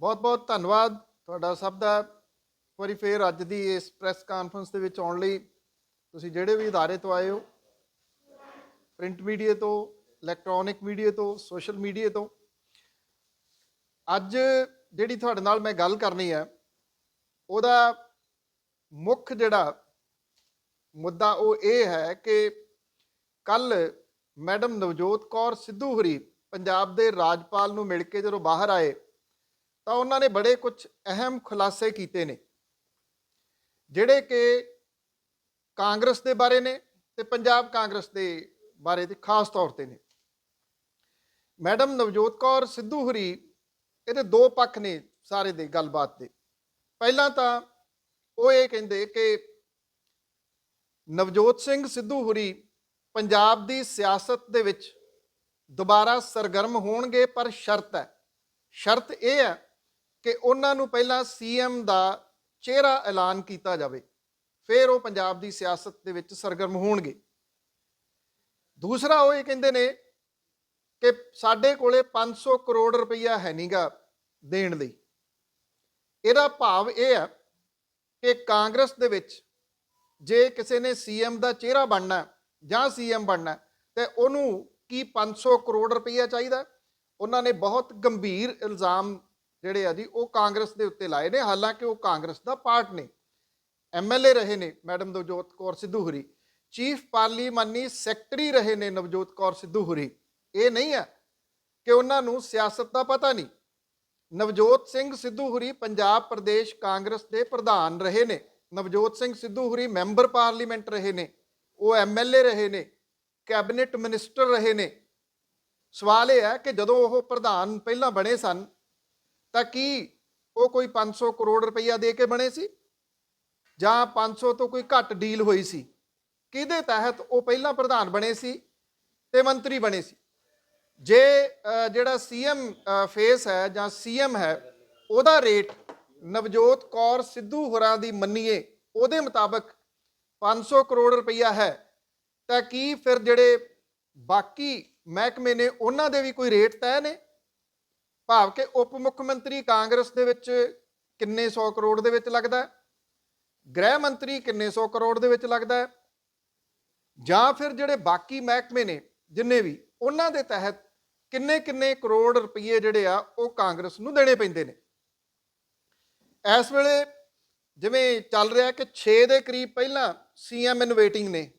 ਬਹੁਤ ਬਹੁਤ ਧੰਨਵਾਦ ਤੁਹਾਡਾ ਸਭ ਦਾ ਇੱਕ ਵਾਰੀ ਫੇਰ ਅੱਜ ਦੀ ਇਸ ਪ੍ਰੈਸ ਕਾਨਫਰੰਸ ਦੇ ਵਿੱਚ ਆਉਣ ਲਈ ਤੁਸੀਂ ਜਿਹੜੇ ਵੀ ادارے ਤੋਂ ਆਏ ਹੋ ਪ੍ਰਿੰਟ ਮੀਡੀਆ ਤੋਂ ਇਲੈਕਟ੍ਰੋਨਿਕ ਮੀਡੀਆ ਤੋਂ ਸੋਸ਼ਲ ਮੀਡੀਆ ਤੋਂ ਅੱਜ ਜਿਹੜੀ ਤੁਹਾਡੇ ਨਾਲ ਮੈਂ ਗੱਲ ਕਰਨੀ ਹੈ ਉਹਦਾ ਮੁੱਖ ਜਿਹੜਾ ਮੁੱਦਾ ਉਹ ਇਹ ਹੈ ਕਿ ਕੱਲ ਮੈਡਮ ਨਵਜੋਤ ਕੌਰ ਸਿੱਧੂ ਹਰੀ ਪੰਜਾਬ ਦੇ ਰਾਜਪਾਲ ਨੂੰ ਮਿਲ ਕੇ ਜਦੋਂ ਬਾਹਰ ਆਏ ਤਾਂ ਉਹਨਾਂ ਨੇ ਬੜੇ ਕੁਝ ਅਹਿਮ ਖੁਲਾਸੇ ਕੀਤੇ ਨੇ, ਜਿਹੜੇ ਕਿ ਕਾਂਗਰਸ ਦੇ ਬਾਰੇ ਨੇ ਤੇ ਪੰਜਾਬ ਕਾਂਗਰਸ ਦੇ ਬਾਰੇ ਤੇ ਖਾਸ ਤੌਰ ਤੇ ਨੇ। ਮੈਡਮ ਨਵਜੋਤ ਕੌਰ ਸਿੱਧੂ ਹਰੀ ਇਹਦੇ ਦੋ ਪੱਖ ਨੇ ਸਾਰੇ ਦੇ ਗੱਲਬਾਤ ਦੇ। ਪਹਿਲਾਂ ਤਾਂ ਉਹ ਇਹ ਕਹਿੰਦੇ ਕਿ ਨਵਜੋਤ ਸਿੰਘ ਸਿੱਧੂ ਹੁਰੀ ਪੰਜਾਬ ਦੀ ਸਿਆਸਤ ਦੇ ਵਿੱਚ ਦੁਬਾਰਾ ਸਰਗਰਮ ਹੋਣਗੇ ਪਰ ਸ਼ਰਤ ਹੈ। ਸ਼ਰਤ ਇਹ ਹੈ ਕਿ ਉਹਨਾਂ ਨੂੰ ਪਹਿਲਾਂ ਸੀਐਮ ਦਾ ਚਿਹਰਾ ਐਲਾਨ ਕੀਤਾ ਜਾਵੇ ਫਿਰ ਉਹ ਪੰਜਾਬ ਦੀ ਸਿਆਸਤ ਦੇ ਵਿੱਚ ਸਰਗਰਮ ਹੋਣਗੇ। ਦੂਸਰਾ ਉਹ ਇਹ ਕਹਿੰਦੇ ਨੇ ਕਿ ਸਾਡੇ ਕੋਲੇ 500 ਕਰੋੜ ਰੁਪਈਆ ਹੈ ਨਹੀਂਗਾ ਦੇਣ ਲਈ। ਇਹਦਾ ਭਾਵ ਇਹ ਹੈ ਕਿ ਕਾਂਗਰਸ ਦੇ ਵਿੱਚ ਜੇ ਕਿਸੇ ਨੇ ਸੀਐਮ ਦਾ ਚਿਹਰਾ ਬਣਨਾ ਹੈ ਜਾਂ ਸੀਐਮ ਬਣਨਾ ਹੈ, ਤੇ ਉਹਨੂੰ ਕੀ 500 ਕਰੋੜ ਰੁਪਈਆ ਚਾਹੀਦਾ ਉਹਨਾਂ ਨੇ ਬਹੁਤ ਗੰਭੀਰ ਇਲਜ਼ਾਮ ਜਿਹੜੇ ਆ ਜੀ, ਉਹ ਕਾਂਗਰਸ ਦੇ ਉੱਤੇ ਲਾਏ ਨੇ, ਹਾਲਾਂਕਿ ਉਹ ਕਾਂਗਰਸ ਦਾ ਪਾਰਟ ਨੇ ਐਮਐਲਏ ਰਹੇ ਨੇ ਮੈਡਮ ਨਵਜੋਤ ਕੌਰ ਸਿੱਧੂ ਹੁਰੀ। ਚੀਫ ਪਾਰਲੀਮਾਨੀ ਸੈਕਟਰੀ ਰਹੇ ਨੇ ਨਵਜੋਤ ਕੌਰ ਸਿੱਧੂ ਹੁਰੀ। ਇਹ ਨਹੀਂ ਹੈ ਕਿ ਉਹਨਾਂ ਨੂੰ ਸਿਆਸਤ ਦਾ ਪਤਾ ਨਹੀਂ। ਨਵਜੋਤ ਸਿੰਘ ਸਿੱਧੂ ਹੁਰੀ ਪੰਜਾਬ ਪ੍ਰਦੇਸ਼ ਕਾਂਗਰਸ ਦੇ ਪ੍ਰਧਾਨ ਰਹੇ ਨੇ। ਨਵਜੋਤ ਸਿੰਘ ਸਿੱਧੂ ਹੁਰੀ ਮੈਂਬਰ ਪਾਰਲੀਮੈਂਟ ਰਹੇ ਨੇ। ਉਹ ਐਮਐਲਏ ਰਹੇ ਨੇ, ਕੈਬਨਿਟ ਮਿਨਿਸਟਰ ਰਹੇ ਨੇ। ਸਵਾਲ ਇਹ ਹੈ ਕਿ ਜਦੋਂ ਉਹ ਪ੍ਰਧਾਨ ਪਹਿਲਾਂ ਬਣੇ ਸਨ ਤਾਂ ਕੀ ਉਹ ਕੋਈ 500 ਕਰੋੜ ਰੁਪਈਆ ਦੇ ਕੇ ਬਣੇ ਸੀ? ਜਾਂ 500 ਤੋਂ ਕੋਈ ਘੱਟ ਡੀਲ ਹੋਈ ਸੀ? ਕਿਹਦੇ ਤਹਿਤ ਉਹ ਪਹਿਲਾਂ ਪ੍ਰਧਾਨ ਬਣੇ ਸੀ ਤੇ ਮੰਤਰੀ ਬਣੇ ਸੀ? ਜੇ ਅ, ਜਿਹੜਾ ਸੀਐਮ ਫੇਸ ਹੈ ਜਾਂ ਸੀਐਮ ਹੈ ਉਹਦਾ ਰੇਟ ਨਵਜੋਤ ਕੌਰ ਸਿੱਧੂ ਹੋਰਾਂ ਦੀ ਮੰਨੀਏ ਉਹਦੇ ਮੁਤਾਬਕ 500 ਕਰੋੜ ਰੁਪਈਆ ਹੈ। ਤਾਂ ਕੀ ਫਿਰ ਜਿਹੜੇ ਬਾਕੀ ਮਹਿਕਮੇ ਨੇ ਉਹਨਾਂ ਦੇ ਵੀ ਕੋਈ ਰੇਟ ਤੈਅ ਨੇ? ਭਾਵ ਕਿ ਉਪ ਮੁੱਖ ਮੰਤਰੀ ਕਾਂਗਰਸ ਦੇ ਵਿੱਚ ਕਿੰਨੇ 100 ਕਰੋੜ ਦੇ ਵਿੱਚ ਲੱਗਦਾ ਹੈ? ਗ੍ਰਹਿ ਮੰਤਰੀ ਕਿੰਨੇ 100 ਕਰੋੜ ਦੇ ਵਿੱਚ ਲੱਗਦਾ ਹੈ? ਜਾਂ ਫਿਰ ਜਿਹੜੇ ਬਾਕੀ ਮਹਿਕਮੇ ਨੇ, ਜਿੰਨੇ ਵੀ, ਉਹਨਾਂ ਦੇ ਤਹਿਤ ਕਿੰਨੇ ਕਿੰਨੇ ਕਰੋੜ ਰੁਪਏ ਜਿਹੜੇ ਆ, ਉਹ ਕਾਂਗਰਸ ਨੂੰ ਦੇਣੇ ਪੈਂਦੇ ਨੇ? ਇਸ ਵੇਲੇ ਜਿਵੇਂ ਚੱਲ ਰਿਹਾ ਕਿ 6 ਦੇ ਕਰੀਬ ਪਹਿਲਾਂ ਸੀਐਮ ਇਨ ਵੇਟਿੰਗ ਨੇ।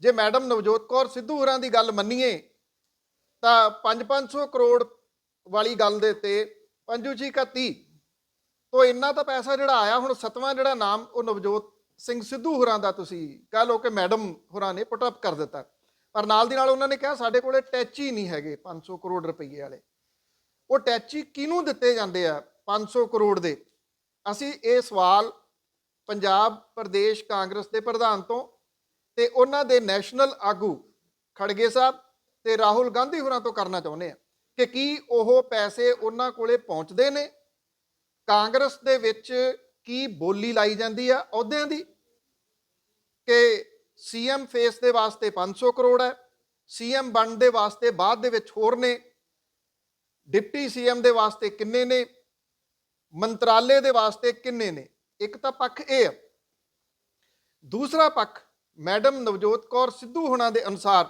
ਜੇ ਮੈਡਮ ਨਵਜੋਤ ਕੌਰ ਸਿੱਧੂ ਹੋਰਾਂ ਦੀ ਗੱਲ ਮੰਨੀਏ, ਤਾਂ 5-500 ਕਰੋੜ ਵਾਲੀ ਗੱਲ ਦੇ ਤੇ ਪੰਜੂ ਜੀ ਕਾ 30 ਤੋਂ ਇੰਨਾ ਤਾਂ ਪੈਸਾ ਜਿਹੜਾ ਆਇਆ ਹੁਣ ਸਤਵਾਂ ਜਿਹੜਾ ਨਾਮ, ਉਹ ਨਵਜੋਤ ਸਿੰਘ ਸਿੱਧੂ ਹੋਰਾਂ ਦਾ ਤੁਸੀਂ ਕਹ ਲਓ ਕਿ ਮੈਡਮ ਹੋਰਾਂ ਨੇ ਪੁੱਟ ਅਪ ਕਰ ਦਿੱਤਾ। ਪਰ ਨਾਲ ਦੀ ਨਾਲ ਉਹਨਾਂ ਨੇ ਕਿਹਾ ਸਾਡੇ ਕੋਲੇ ਟੈਚੀ ਨਹੀਂ ਹੈਗੇ 500 ਕਰੋੜ ਰੁਪਏ ਵਾਲੇ। ਉਹ ਟੈਚੀ ਕਿਹਨੂੰ ਦਿੱਤੇ ਜਾਂਦੇ ਆ 500 ਕਰੋੜ ਦੇ? ਅਸੀਂ ਇਹ ਸਵਾਲ ਪੰਜਾਬ, ਪ੍ਰਦੇਸ਼, ਕਾਂਗਰਸ ਦੇ ਪ੍ਰਧਾਨ ਤੋਂ ਤੇ ਉਹਨਾਂ ਦੇ ਨੈਸ਼ਨਲ ਆਗੂ ਖੜਗੇ ਸਾਹਿਬ ਤੇ ਰਾਹੁਲ ਗਾਂਧੀ ਹੋਰਾਂ ਤੋਂ ਕਰਨਾ ਚਾਹੁੰਦੇ ਆ। ਕਿ ਕੀ ਉਹ ਪੈਸੇ ਉਹਨਾਂ ਕੋਲੇ ਪਹੁੰਚਦੇ ਨੇ? ਕਾਂਗਰਸ ਦੇ ਵਿੱਚ ਕੀ ਬੋਲੀ ਲਾਈ ਜਾਂਦੀ ਆ ਅਹੁਦਿਆਂ ਦੀ? ਕਿ ਸੀਐਮ ਫੇਸ ਦੇ ਵਾਸਤੇ 500 ਕਰੋੜ ਹੈ, ਸੀਐਮ ਬਣ ਦੇ ਵਾਸਤੇ ਬਾਅਦ ਦੇ ਵਿੱਚ ਹੋਰ ਨੇ, ਡਿਪਟੀ ਸੀਐਮ ਦੇ ਵਾਸਤੇ ਕਿੰਨੇ ਨੇ, ਮੰਤਰਾਲੇ ਦੇ ਵਾਸਤੇ ਕਿੰਨੇ ਨੇ? ਇੱਕ ਤਾਂ ਪੱਖ ਇਹ ਹੈ ਦੂਸਰਾ ਪੱਖ ਮੈਡਮ ਨਵਜੋਤ ਕੌਰ ਸਿੱਧੂ ਹੁਣਾਂ ਦੇ ਅਨੁਸਾਰ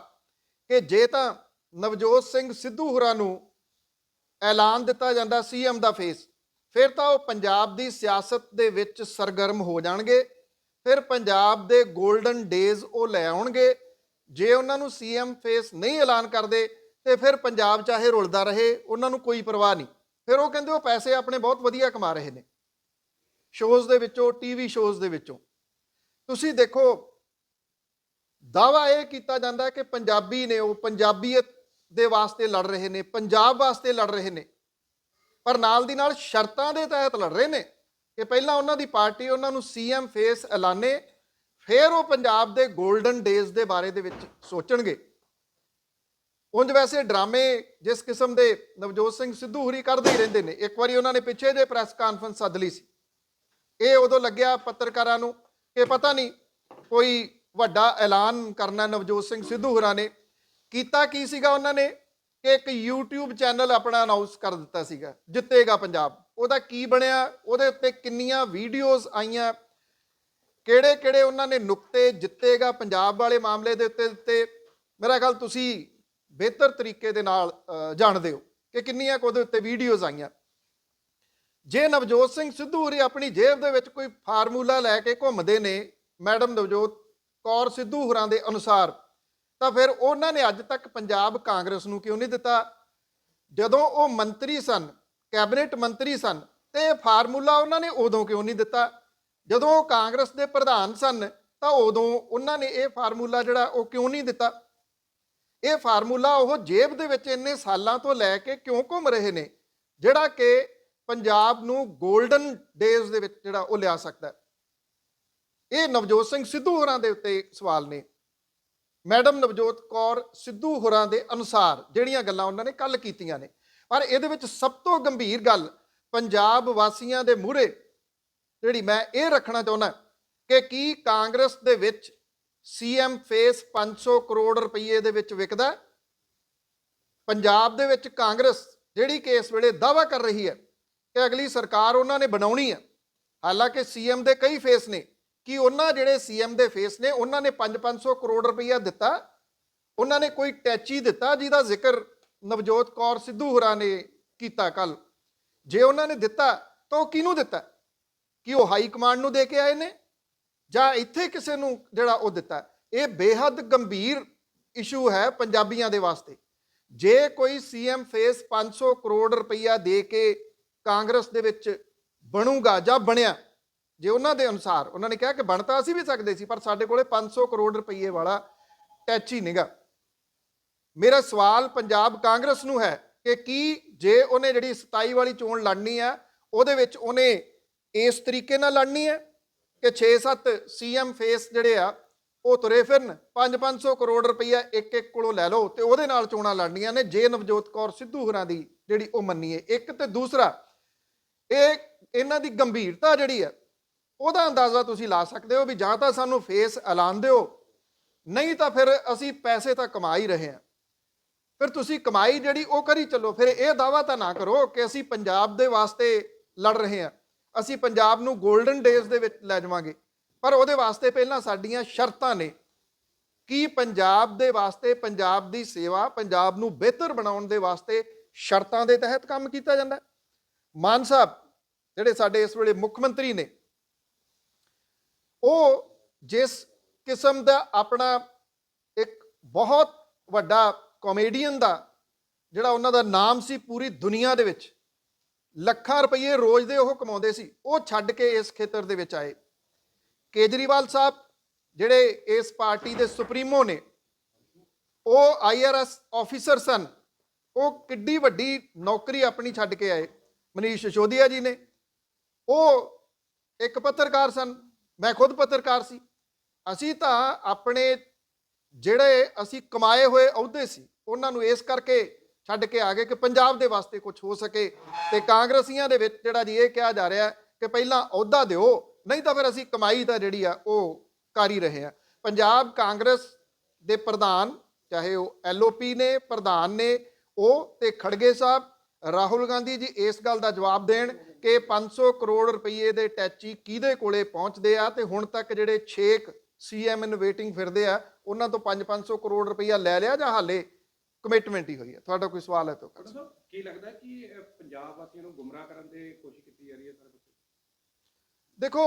ਕਿ ਜੇ ਤਾਂ ਨਵਜੋਤ ਸਿੰਘ ਸਿੱਧੂ ਹੋਰਾਂ ਨੂੰ ਐਲਾਨ ਦਿੱਤਾ ਜਾਂਦਾ ਸੀਐਮ ਦਾ ਫੇਸ ਫਿਰ ਤਾਂ ਉਹ ਪੰਜਾਬ ਦੀ ਸਿਆਸਤ ਦੇ ਵਿੱਚ ਸਰਗਰਮ ਹੋ ਜਾਣਗੇ। ਫਿਰ ਪੰਜਾਬ ਦੇ 골ਡਨ ਡੇਜ਼ ਉਹ ਲੈ ਆਉਣਗੇ। ਜੇ ਉਹਨਾਂ ਨੂੰ ਸੀਐਮ ਫੇਸ ਨਹੀਂ ਐਲਾਨ ਕਰਦੇ, ਤੇ ਫਿਰ ਪੰਜਾਬ ਚਾਹੇ ਰੁਲਦਾ ਰਹੇ, ਉਹਨਾਂ ਨੂੰ ਕੋਈ ਪਰਵਾਹ ਨਹੀਂ। ਫਿਰ ਉਹ ਕਹਿੰਦੇ ਉਹ ਪੈਸੇ ਆਪਣੇ ਬਹੁਤ ਵਧੀਆ ਕਮਾ ਰਹੇ ਨੇ। ਸ਼ੋਜ਼ ਦੇ ਵਿੱਚੋਂ ਟੀਵੀ ਸ਼ੋਜ਼ ਦੇ ਵਿੱਚੋਂ। ਤੁਸੀਂ ਦੇਖੋ ਦਾਵਾ ਇਹ ਕੀਤਾ ਜਾਂਦਾ ਕਿ ਪੰਜਾਬੀ ਨੇ ਉਹ ਪੰਜਾਬੀਅਤ ਦੇ ਵਾਸਤੇ ਲੜ ਰਹੇ ਨੇ, ਪੰਜਾਬ ਵਾਸਤੇ ਲੜ ਰਹੇ ਨੇ, ਪਰ ਨਾਲ ਦੀ ਨਾਲ ਸ਼ਰਤਾਂ ਦੇ ਤਹਿਤ ਲੜ ਰਹੇ ਨੇ ਕਿ ਪਹਿਲਾਂ ਉਹਨਾਂ ਦੀ ਪਾਰਟੀ ਉਹਨਾਂ ਨੂੰ ਸੀਐਮ ਫੇਸ ਐਲਾਨੇ, ਫਿਰ ਉਹ ਪੰਜਾਬ ਦੇ 골ਡਨ ਡੇਜ਼ ਦੇ ਬਾਰੇ ਦੇ ਵਿੱਚ ਸੋਚਣਗੇ। ਉਂਝ ਵੈਸੇ ਡਰਾਮੇ ਜਿਸ ਕਿਸਮ ਦੇ ਨਵਜੋਤ ਸਿੰਘ ਸਿੱਧੂ ਹੁਰੀ ਕਰਦੇ ਹੀ ਰਹਿੰਦੇ ਨੇ, ਇੱਕ ਵਾਰੀ ਉਹਨਾਂ ਨੇ ਪਿੱਛੇ ਜੇ ਪ੍ਰੈਸ ਕਾਨਫਰੰਸ ਸੱਦ ਲਈ ਸੀ। ਇਹ ਉਦੋਂ ਲੱਗਿਆ ਪੱਤਰਕਾਰਾਂ ਨੂੰ ਕਿ ਪਤਾ ਨਹੀਂ ਕੋਈ ਵੱਡਾ ਐਲਾਨ ਕਰਨਾ ਨਵਜੋਤ ਸਿੰਘ ਸਿੱਧੂ ਹੋਰਾਂ ਨੇ ਕੀਤਾ ਕੀ ਸੀਗਾ ਉਹਨਾਂ ਨੇ? ਕਿ ਇੱਕ YouTube ਚੈਨਲ ਆਪਣਾ ਅਨਾਉਂਸ ਕਰ ਦਿੱਤਾ ਸੀਗਾ, ਜਿੱਤੇਗਾ ਪੰਜਾਬ। ਉਹਦਾ ਕੀ ਬਣਿਆ? ਉਹਦੇ ਉੱਤੇ ਕਿੰਨੀਆਂ ਵੀਡੀਓਜ਼ ਆਈਆਂ? ਕਿਹੜੇ ਕਿਹੜੇ ਉਹਨਾਂ ਨੇ ਨੁਕਤੇ ਜਿੱਤੇਗਾ ਪੰਜਾਬ ਵਾਲੇ ਮਾਮਲੇ ਦੇ ਉੱਤੇ ਦਿੱਤੇ? ਮੇਰਾ ਖਿਆਲ ਤੁਸੀਂ ਬਿਹਤਰ ਤਰੀਕੇ ਦੇ ਨਾਲ ਜਾਣਦੇ ਹੋ ਕਿ ਕਿੰਨੀਆਂ ਕੁ ਉਹਦੇ ਉੱਤੇ ਵੀਡੀਓਜ਼ ਆਈਆਂ। ਜੇ ਨਵਜੋਤ ਸਿੰਘ ਸਿੱਧੂ ਹੋਰੀ ਆਪਣੀ ਜੇਬ ਦੇ ਵਿੱਚ ਕੋਈ ਫਾਰਮੂਲਾ ਲੈ ਕੇ ਘੁੰਮਦੇ ਨੇ, ਮੈਡਮ ਨਵਜੋਤ ਕੌਰ ਸਿੱਧੂ ਹੋਰਾਂ ਦੇ ਅਨੁਸਾਰ ਤਾਂ ਫਿਰ ਉਹਨਾਂ ਨੇ ਅੱਜ ਤੱਕ ਪੰਜਾਬ ਕਾਂਗਰਸ ਨੂੰ ਕਿਉਂ ਨਹੀਂ ਦਿੱਤਾ? ਜਦੋਂ ਉਹ ਮੰਤਰੀ ਸਨ, ਕੈਬਨਿਟ ਮੰਤਰੀ ਸਨ, ਤੇ ਇਹ ਫਾਰਮੂਲਾ ਉਹਨਾਂ ਨੇ ਉਦੋਂ ਕਿਉਂ ਨਹੀਂ ਦਿੱਤਾ? ਜਦੋਂ ਉਹ ਕਾਂਗਰਸ ਦੇ ਪ੍ਰਧਾਨ ਸਨ, ਤਾਂ ਉਦੋਂ ਉਹਨਾਂ ਨੇ ਇਹ ਫਾਰਮੂਲਾ ਜਿਹੜਾ ਉਹ ਕਿਉਂ ਨਹੀਂ ਦਿੱਤਾ? ਇਹ ਫਾਰਮੂਲਾ ਉਹ ਜੇਬ ਦੇ ਵਿੱਚ ਇੰਨੇ ਸਾਲਾਂ ਤੋਂ ਲੈ ਕੇ ਕਿਉਂ ਘੁੰਮ ਰਹੇ ਨੇ, ਜਿਹੜਾ ਕਿ ਪੰਜਾਬ ਨੂੰ 골ਡਨ ਡੇਜ਼ ਦੇ ਵਿੱਚ ਜਿਹੜਾ ਉਹ ਲਿਆ ਸਕਦਾ ਇਹ ਨਵਜੋਤ ਸਿੰਘ ਸਿੱਧੂ ਹੋਰਾਂ ਦੇ ਉੱਤੇ ਸਵਾਲ ਨੇ। ਮੈਡਮ ਨਵਜੋਤ ਕੌਰ ਸਿੱਧੂ ਹੋਰਾਂ ਦੇ ਅਨੁਸਾਰ ਜਿਹੜੀਆਂ ਗੱਲਾਂ ਉਹਨਾਂ ਨੇ ਕੱਲ ਕੀਤੀਆਂ ਨੇ। ਪਰ ਇਹਦੇ ਵਿੱਚ ਸਭ ਤੋਂ ਗੰਭੀਰ ਗੱਲ ਪੰਜਾਬ ਵਾਸੀਆਂ ਦੇ ਮੂਹਰੇ ਜਿਹੜੀ ਮੈਂ ਇਹ ਰੱਖਣਾ ਚਾਹੁੰਦਾ ਕਿ ਕੀ ਕਾਂਗਰਸ ਦੇ ਵਿੱਚ ਸੀਐਮ ਫੇਸ 500 ਕਰੋੜ ਰੁਪਏ ਦੇ ਵਿੱਚ ਵਿਕਦਾ ਪੰਜਾਬ ਦੇ ਵਿੱਚ ਕਾਂਗਰਸ ਜਿਹੜੀ ਕਿ ਇਸ ਵੇਲੇ ਦਾਵਾ ਕਰ ਰਹੀ ਹੈ ਕਿ ਅਗਲੀ ਸਰਕਾਰ ਉਹਨਾਂ ਨੇ ਬਣਾਉਣੀ ਹੈ। ਹਾਲਾਂਕਿ ਸੀਐਮ ਦੇ ਕਈ ਫੇਸ ਨੇ ਕਿ ਉਹਨਾਂ ਜਿਹੜੇ ਸੀਐਮ ਦੇ ਫੇਸ ਨੇ, ਉਹਨਾਂ ਨੇ 5-500 ਕਰੋੜ ਰੁਪਈਆ ਦਿੱਤਾ। ਉਹਨਾਂ ਨੇ ਕੋਈ ਟੈਚੀ ਦਿੱਤਾ, ਜਿਹਦਾ ਜ਼ਿਕਰ ਨਵਜੋਤ ਕੌਰ ਸਿੱਧੂ ਹੋਰਾਂ ਨੇ ਕੀਤਾ ਕੱਲ ਜੇ ਉਹਨਾਂ ਨੇ ਦਿੱਤਾ, ਤਾਂ ਉਹ ਕਿਹਨੂੰ ਦਿੱਤਾ? ਕਿ ਉਹ ਹਾਈ ਕਮਾਂਡ ਨੂੰ ਦੇ ਕੇ ਆਏ ਨੇ? ਜਾਂ ਇੱਥੇ ਕਿਸੇ ਨੂੰ ਜਿਹੜਾ ਉਹ ਦਿੱਤਾ? ਇਹ ਬੇਹੱਦ ਗੰਭੀਰ ਇਸ਼ੂ ਹੈ ਪੰਜਾਬੀਆਂ ਦੇ ਵਾਸਤੇ। ਜੇ ਕੋਈ ਸੀਐਮ ਫੇਸ 500 ਕਰੋੜ ਰੁਪਈਆ ਦੇ ਕੇ ਕਾਂਗਰਸ ਦੇ ਵਿੱਚ ਬਣੂਗਾ ਜਾਂ ਬਣਿਆ ਜੇ ਉਹਨਾਂ ਦੇ ਅਨੁਸਾਰ, ਉਹਨਾਂ ਨੇ ਕਿਹਾ ਕਿ ਬਣ ਤਾਂ ਅਸੀਂ ਵੀ ਸਕਦੇ ਸੀ, ਪਰ ਸਾਡੇ ਕੋਲੇ 500 ਕਰੋੜ ਰੁਪਈਏ ਵਾਲਾ ਟੈਚ ਹੀ ਨਹੀਂਗਾ ਮੇਰਾ ਸਵਾਲ ਪੰਜਾਬ ਕਾਂਗਰਸ ਨੂੰ ਹੈ ਕਿ ਕੀ ਜੇ ਉਹਨੇ ਜਿਹੜੀ 27 ਵਾਲੀ ਚੋਣ ਲੜਨੀ ਹੈ ਉਹਦੇ ਵਿੱਚ ਉਹਨੇ ਇਸ ਤਰੀਕੇ ਨਾਲ ਲੜਨੀ ਹੈ ਕਿ 6-7 ਸੀਐਮ ਫੇਸ ਜਿਹੜੇ ਆ, ਉਹ ਤੁਰੇ ਫਿਰਨ? 5-500 ਕਰੋੜ ਰੁਪਈਆ ਇੱਕ ਇੱਕ ਕੋਲੋਂ ਲੈ ਲਓ ਤੇ ਉਹਦੇ ਨਾਲ ਚੋਣਾਂ ਲੜਨੀਆਂ ਨੇ, ਜੇ ਨਵਜੋਤ ਕੌਰ ਸਿੱਧੂ ਹੋਰਾਂ ਦੀ ਜਿਹੜੀ ਉਹ ਮੰਨੀਏ। ਇੱਕ ਤੇ ਦੂਸਰਾ, ਇਹ ਇਹਨਾਂ ਦੀ ਗੰਭੀਰਤਾ ਜਿਹੜੀ ਹੈ ਉਹਦਾ ਅੰਦਾਜ਼ਾ ਤੁਸੀਂ ਲਾ ਸਕਦੇ ਹੋ ਵੀ ਜਾਂ ਤਾਂ ਸਾਨੂੰ ਫੇਸ ਐਲਾਨ ਦਿਓ, ਨਹੀਂ ਤਾਂ ਫਿਰ ਅਸੀਂ ਪੈਸੇ ਤਾਂ ਕਮਾ ਹੀ ਰਹੇ ਹਾਂ। ਫਿਰ ਤੁਸੀਂ ਕਮਾਈ ਜਿਹੜੀ ਉਹ ਕਰੀ ਚੱਲੋ, ਫਿਰ ਇਹ ਦਾਵਾ ਤਾਂ ਨਾ ਕਰੋ ਕਿ ਅਸੀਂ ਪੰਜਾਬ ਦੇ ਵਾਸਤੇ ਲੜ ਰਹੇ ਹਾਂ। ਅਸੀਂ ਪੰਜਾਬ ਨੂੰ 골ਡਨ ਡੇਜ਼ ਦੇ ਵਿੱਚ ਲੈ ਜਾਵਾਂਗੇ। ਪਰ ਉਹਦੇ ਵਾਸਤੇ ਪਹਿਲਾਂ ਸਾਡੀਆਂ ਸ਼ਰਤਾਂ ਨੇ ਕੀ ਪੰਜਾਬ ਦੇ ਵਾਸਤੇ ਪੰਜਾਬ ਦੀ ਸੇਵਾ, ਪੰਜਾਬ ਨੂੰ ਬਿਹਤਰ ਬਣਾਉਣ ਦੇ ਵਾਸਤੇ ਸ਼ਰਤਾਂ ਦੇ ਤਹਿਤ ਕੰਮ ਕੀਤਾ ਜਾਂਦਾ ਮਾਨ ਸਾਹਿਬ, ਜਿਹੜੇ ਸਾਡੇ ਇਸ ਵੇਲੇ ਮੁੱਖ ਮੰਤਰੀ ਨੇ ਉਹ ਜਿਸ ਕਿਸਮ ਦਾ ਆਪਣਾ ਇੱਕ ਬਹੁਤ ਵੱਡਾ ਕਾਮੇਡੀਅਨ ਦਾ, ਜਿਹੜਾ ਉਹਨਾਂ ਦਾ ਨਾਮ ਸੀ ਪੂਰੀ ਦੁਨੀਆ ਦੇ ਵਿੱਚ, ਲੱਖਾਂ ਰੁਪਏ ਰੋਜ਼ ਦੇ ਉਹ ਕਮਾਉਂਦੇ ਸੀ, ਉਹ ਛੱਡ ਕੇ ਇਸ ਖੇਤਰ ਦੇ ਵਿੱਚ ਆਏ। ਕੇਜਰੀਵਾਲ ਸਾਹਿਬ ਜਿਹੜੇ ਇਸ ਪਾਰਟੀ ਦੇ ਸੁਪਰੀਮੋ ਨੇ, ਉਹ ਆਈਆਰਐਸ ਆਫੀਸਰ ਸਨ, ਉਹ ਕਿੱਡੀ ਵੱਡੀ ਨੌਕਰੀ ਆਪਣੀ ਛੱਡ ਕੇ ਆਏ। ਮਨੀਸ਼ ਸਿਸੋਦੀਆ ਜੀ ਨੇ, ਉਹ ਇੱਕ ਪੱਤਰਕਾਰ ਸਨ ਮੈਂ ਖੁਦ ਪੱਤਰਕਾਰ ਸੀ। ਅਸੀਂ ਤਾਂ ਆਪਣੇ ਜਿਹੜੇ ਅਸੀਂ ਕਮਾਏ ਹੋਏ ਅਹੁਦੇ ਸੀ, ਉਹਨਾਂ ਨੂੰ ਇਸ ਕਰਕੇ ਛੱਡ ਕੇ ਆ ਗਏ ਕਿ ਪੰਜਾਬ ਦੇ ਵਾਸਤੇ ਕੁਝ ਹੋ ਸਕੇ ਤੇ ਕਾਂਗਰਸੀਆਂ ਦੇ ਵਿੱਚ ਜਿਹੜਾ ਜੀ ਇਹ ਕਿਹਾ ਜਾ ਰਿਹਾ ਕਿ ਪਹਿਲਾਂ ਅਹੁਦਾ ਦਿਓ, ਨਹੀਂ ਤਾਂ ਫਿਰ ਅਸੀਂ ਕਮਾਈ ਤਾਂ ਜਿਹੜੀ ਆ ਉਹ ਕਰ ਹੀ ਰਹੇ ਆ ਪੰਜਾਬ ਕਾਂਗਰਸ ਦੇ ਪ੍ਰਧਾਨ, ਚਾਹੇ ਉਹ ਐਲਓਪੀ ਨੇ, ਪ੍ਰਧਾਨ ਨੇ, ਉਹ ਤੇ ਖੜਗੇ ਸਾਹਿਬ, ਰਾਹੁਲ ਗਾਂਧੀ ਜੀ ਇਸ ਗੱਲ ਦਾ ਜਵਾਬ ਦੇਣ ਕਿ 500 ਕਰੋੜ ਰੁਪਏ ਦੇ ਟੈਚੀ ਕਿਹਦੇ ਕੋਲੇ ਪਹੁੰਚਦੇ ਆ? ਤੇ ਹੁਣ ਤੱਕ ਜਿਹੜੇ 6 ਸੀਐਮ ਇਨ ਵੇਟਿੰਗ ਫਿਰਦੇ ਆ ਉਹਨਾਂ ਤੋਂ 5-500 ਕਰੋੜ ਰੁਪਈਆ ਲੈ ਲਿਆ ਜਾਂ ਹਾਲੇ ਕਮਿਟਮੈਂਟ ਹੀ ਹੋਈ ਹੈ? ਤੁਹਾਡਾ ਕੋਈ ਸਵਾਲ ਹੈ ਤਾਂ ਕਰ ਕੀ ਲੱਗਦਾ ਕਿ ਪੰਜਾਬ ਵਾਸੀਆਂ ਨੂੰ ਗੁੰਮਰਾਹ ਕਰਨ ਦੀ ਕੋਸ਼ਿਸ਼ ਕੀਤੀ ਜਾ ਰਹੀ ਹੈ ਸਰ ਦੇਖੋ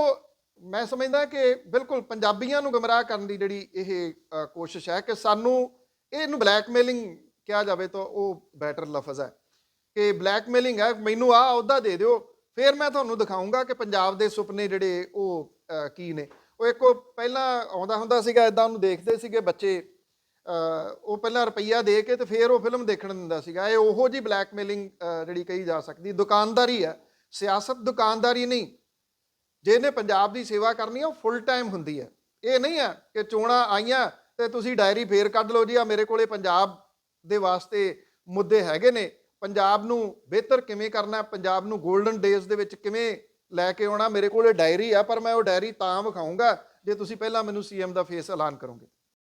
ਮੈਂ ਸਮਝਦਾ ਕਿ ਬਿਲਕੁਲ ਪੰਜਾਬੀਆਂ ਨੂੰ ਗਮਰਾਹ ਕਰਨ ਦੀ ਜਿਹੜੀ ਇਹ ਕੋਸ਼ਿਸ਼ ਹੈ ਕਿ ਸਾਨੂੰ ਇਹਨੂੰ ਬਲੈਕਮੇਲਿੰਗ ਕਿਹਾ ਜਾਵੇ ਤਾਂ ਉਹ ਬੈਟਰ ਲਫ਼ਜ਼ ਹੈ। ਕਿ ਬਲੈਕਮੇਲਿੰਗ ਹੈ ਮੈਨੂੰ ਆਹ ਅਹੁਦਾ ਦੇ ਦਿਓ ਫਿਰ ਮੈਂ ਤੁਹਾਨੂੰ ਦਿਖਾਉਂਗਾ ਕਿ ਪੰਜਾਬ ਦੇ ਸੁਪਨੇ ਜਿਹੜੇ ਉਹ ਕੀ ਨੇ। ਉਹ ਇੱਕ ਉਹ ਪਹਿਲਾਂ ਆਉਂਦਾ ਹੁੰਦਾ ਸੀਗਾ ਇਦਾਂ ਉਹਨੂੰ ਦੇਖਦੇ ਸੀਗੇ ਬੱਚੇ ਉਹ ਪਹਿਲਾਂ ਰੁਪਈਆ ਦੇ ਕੇ ਤੇ ਫਿਰ ਉਹ ਫਿਲਮ ਦੇਖਣ ਦਿੰਦਾ ਸੀਗਾ। ਇਹ ਉਹੋ ਜੀ ਬਲੈਕਮੇਲਿੰਗ ਜਿਹੜੀ ਕਹੀ ਜਾ ਸਕਦੀ, ਦੁਕਾਨਦਾਰੀ ਹੈ। ਸਿਆਸਤ ਦੁਕਾਨਦਾਰੀ ਨਹੀਂ। ਜਿਹਨੇ ਪੰਜਾਬ ਦੀ ਸੇਵਾ ਕਰਨੀ ਹੈ ਉਹ ਫੁੱਲ ਟਾਈਮ ਹੁੰਦੀ ਹੈ। ਇਹ ਨਹੀਂ ਹੈ ਕਿ ਚੋਣਾਂ ਆਈਆਂ ਤੇ ਤੁਸੀਂ ਡਾਇਰੀ ਫੇਰ ਕੱਢ ਲਓ ਜੀ ਆ ਮੇਰੇ ਕੋਲੇ ਪੰਜਾਬ ਦੇ ਵਾਸਤੇ ਮੁੱਦੇ ਹੈਗੇ ਨੇ। ਪੰਜਾਬ ਨੂੰ ਬਿਹਤਰ ਕਿਵੇਂ ਕਰਨਾ ਪੰਜਾਬ ਨੂੰ 골ਡਨ ਡੇਜ਼ ਦੇ ਵਿੱਚ ਕਿਵੇਂ ਲੈ ਕੇ ਆਉਣਾ? ਮੇਰੇ ਕੋਲੇ ਡਾਇਰੀ ਆ, ਪਰ ਮੈਂ ਉਹ ਡਾਇਰੀ ਤਾਂ ਵਿਖਾਊਂਗਾ ਜੇ ਤੁਸੀਂ ਪਹਿਲਾਂ ਮੈਨੂੰ ਸੀਐਮ ਦਾ ਫੇਸ ਐਲਾਨ ਕਰੋਗੇ।